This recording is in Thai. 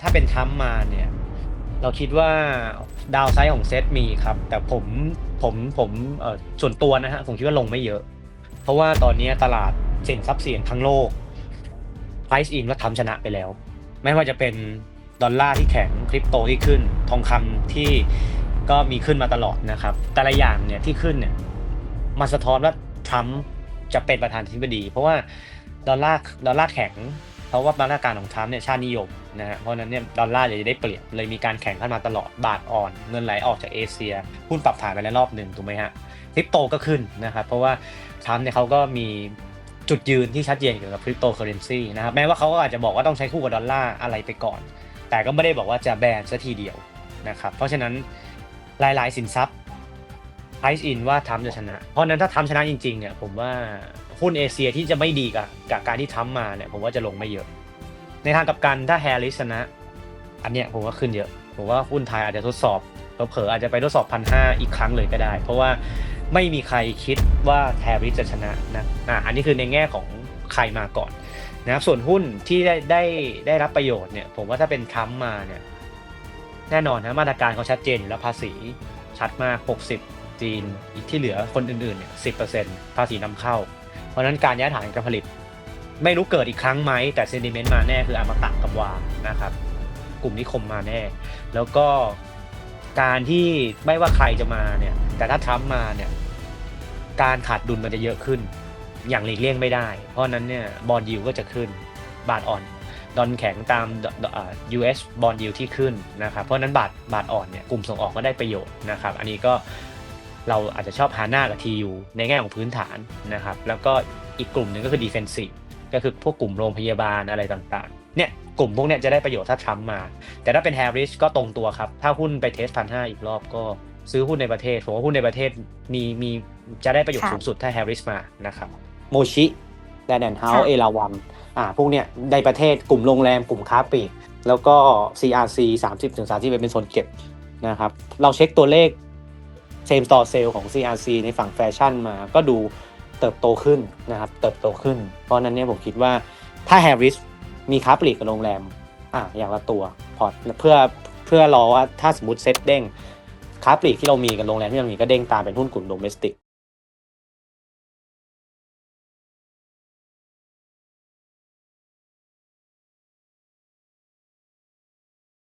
ถ้าเป็นทรัมป์มาเนี่ย เราคิดว่าดาวไซด์ของเซตมีครับ แต่ผมผมผมเอ่อส่วนตัวนะฮะผมคิดว่าลงไม่เยอะ เพราะว่าตอนนี้ตลาดสินทรัพย์เสี่ยงทั้งโลก price in ว่าทำชนะไปแล้ว ไม่ว่าจะเป็นดอลลาร์ที่แข็งคริปโตที่ขึ้น ทองคำที่ก็มีขึ้นมาตลอดนะครับ แต่ละอย่างเนี่ยที่ขึ้นเนี่ยมาสะท้อนว่าทรัมป์จะเป็นประธานาธิบดี เพราะว่าดอลลาร์ดอลลาร์แข็ง เพราะว่ามาตรการของทรัมป์เนี่ยชาตินิยม นะฮะเพราะนั้นเนี่ยดอลลาร์จะได้เปรียบเลยมีการแข่งขึ้นมาตลอดบาทอ่อน เงินไหลออกจากเอเชียหุ้นปรับฐานไปแล้วรอบหนึ่งถูกไหมฮะคริปโตก็ขึ้นนะครับเพราะว่าทรัมป์เนี่ยเขาก็มีจุดยืนที่ชัดเจนเกี่ยวกับคริปโตเคอเรนซีนะครับแม้ว่าเขาก็อาจจะบอกว่าต้องใช้คู่กับดอลลาร์อะไรไปก่อน แต่ก็ไม่ได้บอกว่าจะแบนซะทีเดียวนะครับเพราะฉะนั้นหลายๆสินทรัพย์ price in ว่าทรัมป์จะชนะ เพราะนั้นถ้าทรัมป์ชนะจริงๆเนี่ยผมว่าหุ้นเอเชียที่จะไม่ดีกับกับการที่ทรัมป์มาเนี่ยผมว่าจะลงไม่เยอะ ในทางกับกันถ้าแฮร์ริสชนะ อันเนี้ยผมว่าขึ้นเยอะ ผมว่าหุ้นไทยอาจจะทดสอบเผลอๆอาจจะไปทดสอบพันห้าอีกครั้งเลยก็ได้ เพราะว่าไม่มีใครคิดว่าแฮร์ริสจะชนะนะอะอันนี้คือในแง่ของใครมาก่อนนะครับส่วนหุ้นที่ได้ได้ได้รับประโยชน์เนี่ยผมว่าถ้าเป็นทรัมป์มาเนี่ยแน่นอนนะมาตรการเขาชัดเจนอยู่แล้วภาษีชัดมาก 60 จีนอีกที่เหลือคนอื่นๆเนี่ย10%ภาษีนำเข้า เพราะฉะนั้นการย้ายฐานการผลิต ไม่รู้เกิดอีกครั้งไหม แต่เซนิเมนต์มาแน่คืออมตะกับวานะครับ กลุ่มนิคมมาแน่ แล้วก็การที่ไม่ว่าใครจะมาเนี่ย แต่ถ้าทรัมป์มาเนี่ย การขาดดุลมันจะเยอะขึ้น อย่างหลีกเลี่ยงไม่ได้ เพราะนั้นเนี่ยบอลยิวก็จะขึ้นบาทอ่อนดอนแข็งตามอ่า US บอลยิวที่ขึ้นนะครับ เพราะนั้นบาทบาทอ่อนเนี่ยกลุ่มส่งออกก็ได้ประโยชน์นะครับ อันนี้ก็เราอาจจะชอบฮาน่ากับ TU ในแง่ของพื้นฐานนะครับ แล้วก็อีกกลุ่มหนึ่งก็คือ defensive ก็คือพวกกลุ่มโรงพยาบาลอะไรต่างๆ เนี่ยกลุ่มพวกเนี้ยจะได้ประโยชน์ถ้าทรัมป์มา แต่ถ้าเป็นแฮร์ริสก็ตรงตัวครับ ถ้าหุ้นไปเทสพันห้าอีกรอบก็ซื้อหุ้นในประเทศผมว่าหุ้นในประเทศมีมีจะได้ประโยชน์ค่ะสูงสุดถ้าแฮร์ริสมานะครับโมชิแดนแอนเฮาค่ะเอราวันอ่าพวกเนี้ยในประเทศกลุ่มโรงแรมกลุ่มค้าปลีกแล้วก็ CRC 30ถึง30เป็นโซนเก็บนะครับ เราเช็คตัวเลข same store sale ของ CRC ในฝั่งแฟชั่นมาก็ดู เติบโตขึ้นนะครับเติบโตขึ้น เพราะนั้นเนี่ยผมคิดว่าถ้าแฮร์ริสมีค้าปลีกกับโรงแรมอะอย่างละตัวพอร์ตเพื่อเพื่อรอว่าถ้าสมมติเซ็ตเด้งค้าปลีกที่เรามีกับโรงแรมที่เรามีก็เด้งตามเป็นหุ้นกลุ่มโดเมสติก